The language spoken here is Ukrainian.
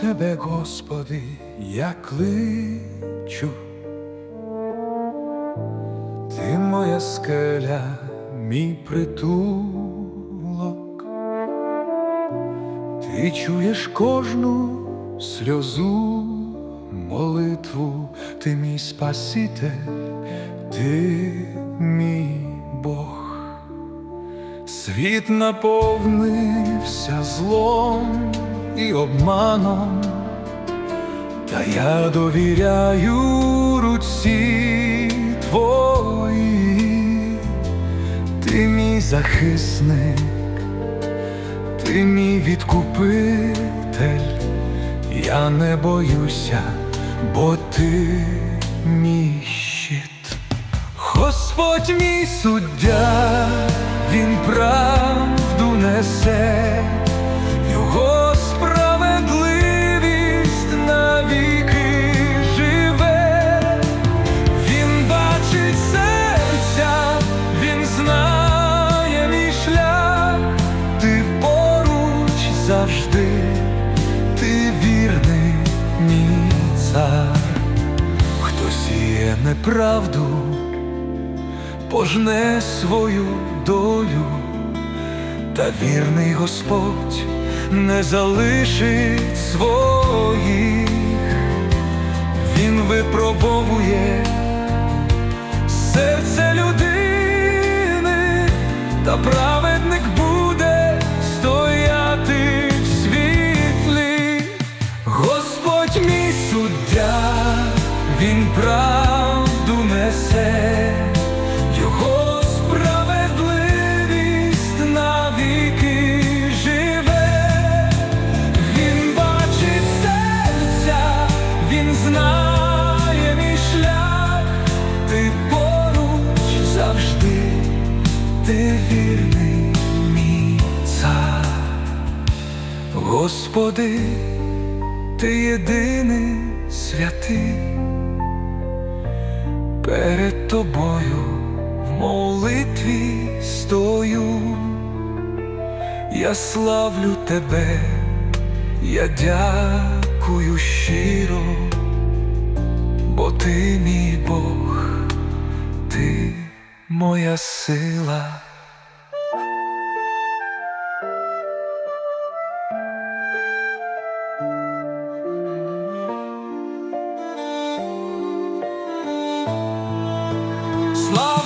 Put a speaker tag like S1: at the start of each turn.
S1: Тебе, Господи, я кличу, Ти моя скеля, мій притулок, Ти чуєш кожну сльозу, молитву, ти мій Спаситель, ти мій Бог. Світ наповнився злом і обманом, та я довіряю руці твої, ти мій захисник, ти мій відкупитель, я не боюся, бо ти мій щит. Господь мій суддя, він правду несе, завжди, ти вірний мій цар, хто сіє неправду пожне свою долю, та вірний Господь не залишить своїх, Він випробовує серце людини, та праведник Господи, ти єдиний святий, перед тобою в молитві стою, я славлю тебе, я дякую щиро, бо ти мій Бог, ти моя сила. Славлю